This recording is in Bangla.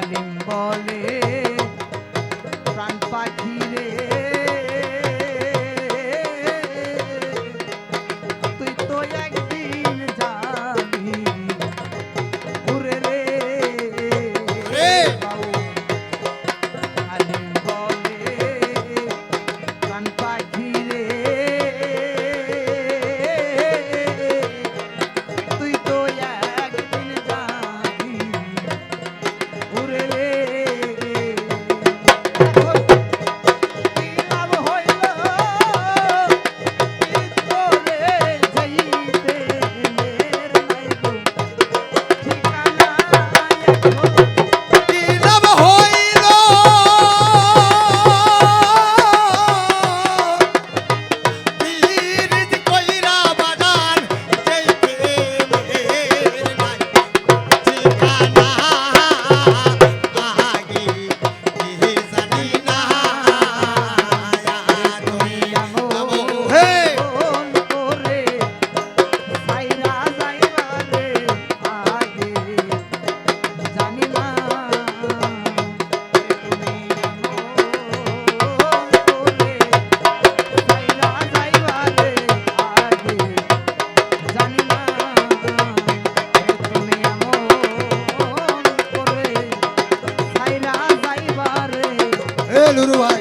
হালিম বলে প্রাণ পাখি রে Oh. Do Luruwa.